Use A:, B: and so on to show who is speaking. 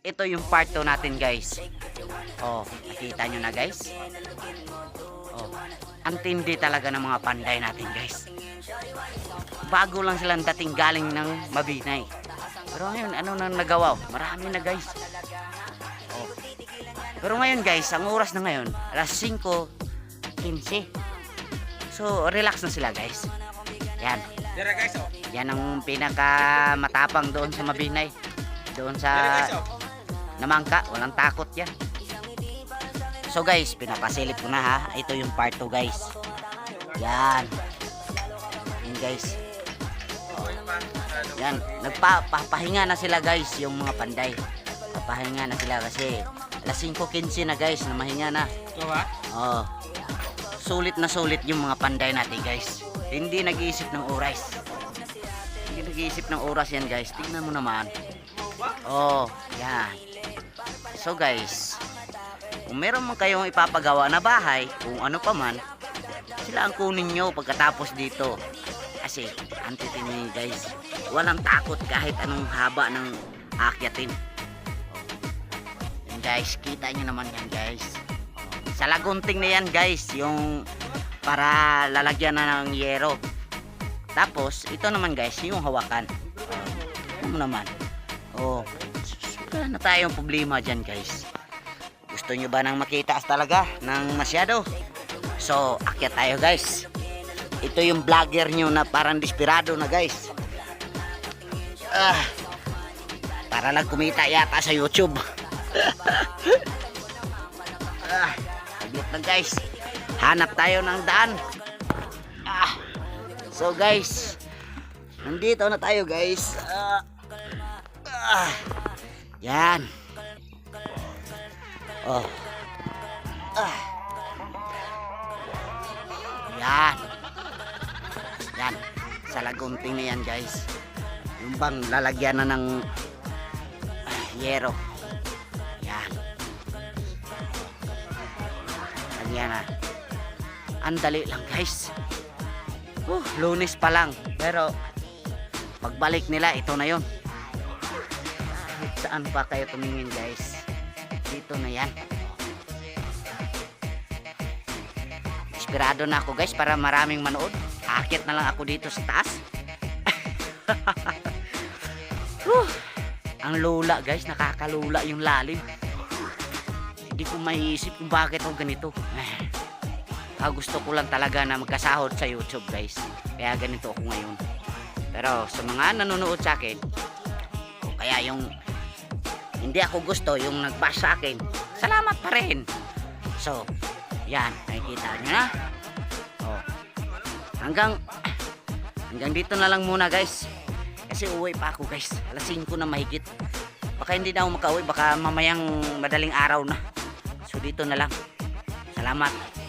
A: Ito yung part 2 natin guys. Oh, nakita nyo na guys. Oh, ang tindi talaga ng mga panday natin guys. Bago lang silang dating galing ng Mabinay. Pero ngayon, ano nang nagawa? Marami na guys. Oh. Pero ngayon guys, ang oras na ngayon, alas 5.15. So, relax na sila guys. Yan.
B: Oh.
A: Yan ang pinaka matapang doon sa Mabinay. Doon sa
B: oh.
A: namangka, walang takot yan. So guys, pinapasilip ko na ha. Ito yung part 2 guys. Yan. Yan guys. Yan, nagpapahinga na sila guys, yung mga panday. Papahinga na sila kasi alas 5.15 na guys, na mahinga na.
B: Ito ba?
A: Oh. Sulit na sulit yung mga panday natin guys. Hindi nag-iisip ng oras. Hindi nag-iisip ng oras yan guys. Tingnan mo naman. Oh, yan. So guys, kung meron man kayong ipapagawa na bahay, kung ano pa man, sila ang kunin nyo pagkatapos dito. Kasi, antitin nyo yun, guys. Walang takot kahit anong haba ng akyatin. Yan guys, kita nyo naman yan guys. Sa lagunting na yan guys, yung para lalagyan na ng yero. Tapos, ito naman guys, yung hawakan. Ano naman? Oh, wala na tayong problema dyan guys. Gusto nyo ba nang makita talaga ng masyado? So, akyat tayo guys. Ito yung vlogger nyo na parang desperado na guys. Ah, para lang kumita yata sa YouTube. ah, saglit guys. Hanap tayo ng daan. Ah, so guys, nandito na tayo guys. Ah, ah, yan. Oh. Ah. Yan. Yan. Sa lagunting na yan, guys. Yung bang lalagyan na ng ah, yero. Yan. Lagyan na. Ang dali lang, guys. Uh, lunes pa lang. Pero, pagbalik nila, ito na yon. Saan pa kayo tumingin, guys. Dito na yan. Inspirado na ako guys para maraming manood. Akit na lang ako dito sa taas. Ang lula guys, nakakalula yung lalim. Hindi ko maiisip kung bakit ako ganito. Ah, gusto ko lang talaga na magkasahod sa YouTube guys. Kaya ganito ako ngayon. Pero sa mga nanonood sa akin, kaya yung hindi ako gusto yung nag-bash sa akin, salamat pa rin. So, yan, nakikita nyo na. Oh. Hanggang, hanggang dito na lang muna guys. Kasi uwi pa ako guys. Alas 5 na mahigit. Baka hindi na ako makauwi. Baka mamayang madaling araw na. So dito na lang. Salamat.